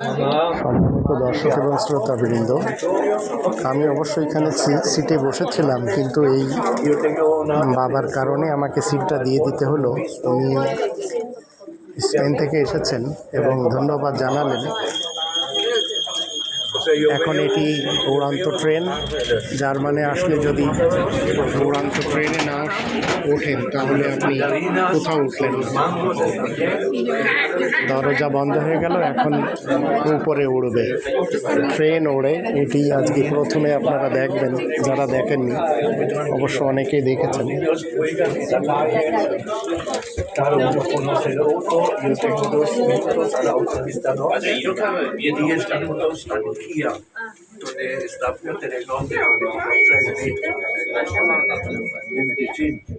সম্মানিত দর্শক এবং শ্রোতাবৃন্দ, আমি অবশ্য এখানে সিটে বসেছিলাম, কিন্তু এই বাবার কারণে আমাকে সিটটা দিয়ে দিতে হলো। উনি স্পেন থেকে এসেছেন এবং ধন্যবাদ জানালেন। এখন এটি উড়ান্ত ট্রেন। জার্মানে আসলে যদি উড়ান্ত ট্রেনে না ওঠেন তাহলে আপনি কোথাও উঠলেন দরজা বন্ধ হয়ে গেল এখন উপরে উড়বে। ট্রেন ওড়ে এটি আজকে প্রথমে আপনারা দেখবেন যারা দেখেননি অবশ্য অনেকেই দেখেছেন। Entonces,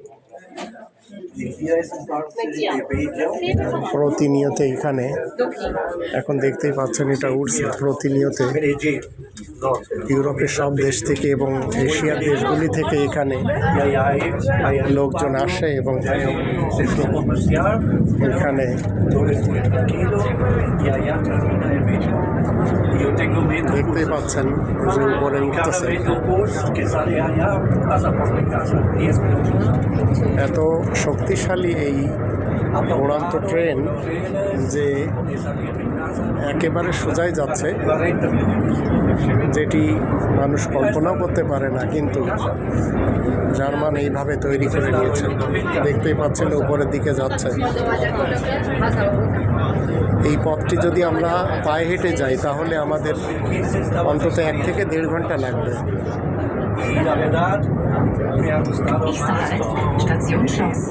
প্রতিনিয়ত এখানে। এখন দেখতেই পাচ্ছেন এটা উঠছে প্রতিনিয়ত। ইউরোপের সব দেশ থেকে এবং এশিয়ার দেশগুলি থেকে এখানে লোকজন আসে এবং এখানে দেখতেই পাচ্ছেন যে উপরে উঠতেছে। এত শক্তিশালী এই উড়ান্ত ট্রেন যে একেবারে সোজাই যাচ্ছে, যেটি মানুষ কল্পনাও করতে পারে না, কিন্তু জার্মান এইভাবে তৈরি করে নিয়েছে। দেখতেই পাচ্ছেন উপরের দিকে যাচ্ছে। এই পথটি যদি আমরা পায়ে হেঁটে যাই, তাহলে আমাদের অন্তত এক থেকে দেড় ঘণ্টা লাগবে। Station Schloss.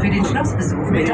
Für den Schlossbesuch bitte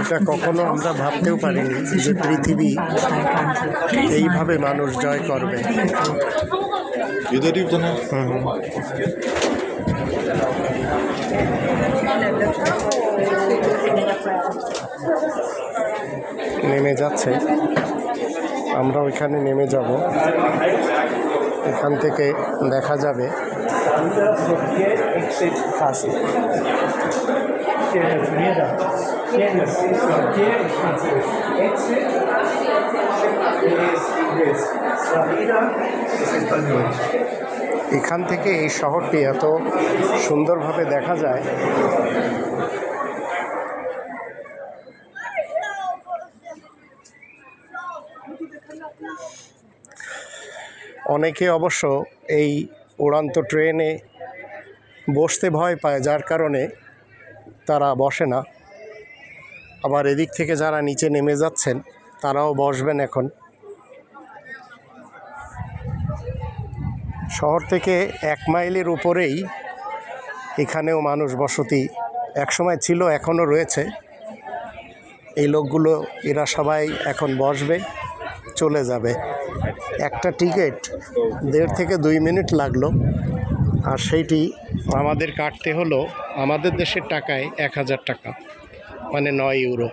এটা কখনো আমরা ভাবতেও পারিনি যে পৃথিবী এইভাবে মানুষ জয় করবে। নেমে যাচ্ছে। আমরা ওইখানে নেমে যাব। এখান থেকে দেখা যাবে। Es español. এখান থেকে এই শহরটি এত সুন্দরভাবে দেখা যায় অনেকে অবশ্য এই উড়ান্ত ট্রেনে বসতে ভয় পায়, যার কারণে তারা বসে না। আবার এদিক থেকে যারা নিচে নেমে যাচ্ছেন, তারাও বসবেন এখন। শহর থেকে এক মাইলের উপরেই এখানেও মানুষ বসতি একসময় ছিল, এখনও রয়েছে। এই লোকগুলো, এরা সবাই এখন বসবে। চলে যাবে। একটা টিকিট দেড় থেকে দুই মিনিট লাগল। আর সেইটি আমাদের কাটতে হলো আমাদের দেশের টাকায় এক হাজার টাকা মানে নয় ইউরো।